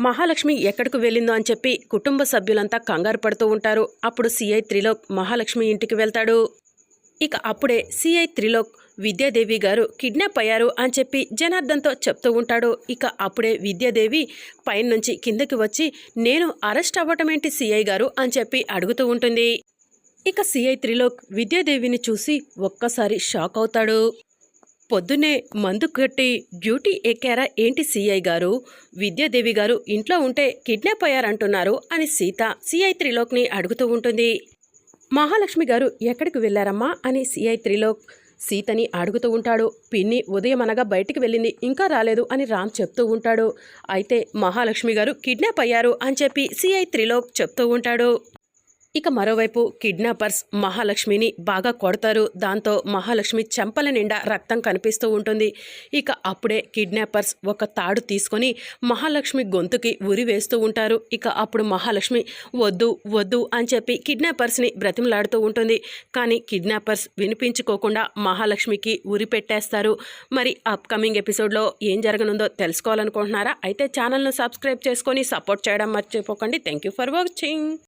మహాలక్ష్మి ఎక్కడికి వెళ్ళిందో అని చెప్పి కుటుంబ సభ్యులంతా కంగారు పడుతూ ఉంటారు. అప్పుడు సిఐ త్రిలోక్ మహాలక్ష్మి ఇంటికి వెళ్తాడు. ఇక అప్పుడే సిఐ త్రిలోక్ విద్యాదేవి గారు కిడ్నాప్ అయ్యారు అని చెప్పి జనార్దన్తో చెప్తూ ఉంటాడు. ఇక అప్పుడే విద్యాదేవి పైనుంచి కిందకి వచ్చి నేను అరెస్ట్ అవ్వటం ఏంటి సిఐ గారు? అని చెప్పి అడుగుతూ ఉంటుంది. ఇక సిఐ త్రిలోక్ విద్యాదేవిని చూసి ఒక్కసారి షాక్ అవుతాడు. పొద్దున్నే మందు కట్టి డ్యూటీ ఎక్కారా ఏంటి సిఐ గారు? విద్యాదేవి గారు ఇంట్లో ఉంటే కిడ్నాప్ అయ్యారంటున్నారు అని సీత సిఐ త్రిలోక్ని అడుగుతూ ఉంటుంది. మహాలక్ష్మి గారు ఎక్కడికి వెళ్ళారమ్మా? అని సిఐ త్రిలోక్ సీతని అడుగుతూ ఉంటాడు. పిన్ని ఉదయం అనగా బయటికి వెళ్ళింది ఇంకా రాలేదు అని రామ్ చెప్తూ ఉంటాడు. అయితే మహాలక్ష్మి గారు కిడ్నాప్ అయ్యారు అని చెప్పి సిఐ త్రిలోక్ చెప్తూ ఉంటాడు. ఇక మరోవైపు కిడ్నాపర్స్ మహాలక్ష్మిని బాగా కొడతారు. దాంతో మహాలక్ష్మి చెంపల నిండా రక్తం కనిపిస్తూ ఉంటుంది. ఇక అప్పుడే కిడ్నాపర్స్ ఒక తాడు తీసుకొని మహాలక్ష్మి గొంతుకి ఉరి వేస్తూ ఉంటారు. ఇక అప్పుడు మహాలక్ష్మి వద్దు వద్దు అని చెప్పి కిడ్నాపర్స్ని బ్రతిమలాడుతూ ఉంటుంది. కానీ కిడ్నాపర్స్ వినిపించుకోకుండా మహాలక్ష్మికి ఉరి పెట్టేస్తారు. మరి అప్కమింగ్ ఎపిసోడ్లో ఏం జరగనుందో తెలుసుకోవాలనుకుంటున్నారా? అయితే ఛానల్ను సబ్స్క్రైబ్ చేసుకొని సపోర్ట్ చేయడం మర్చిపోకండి. Thank you for watching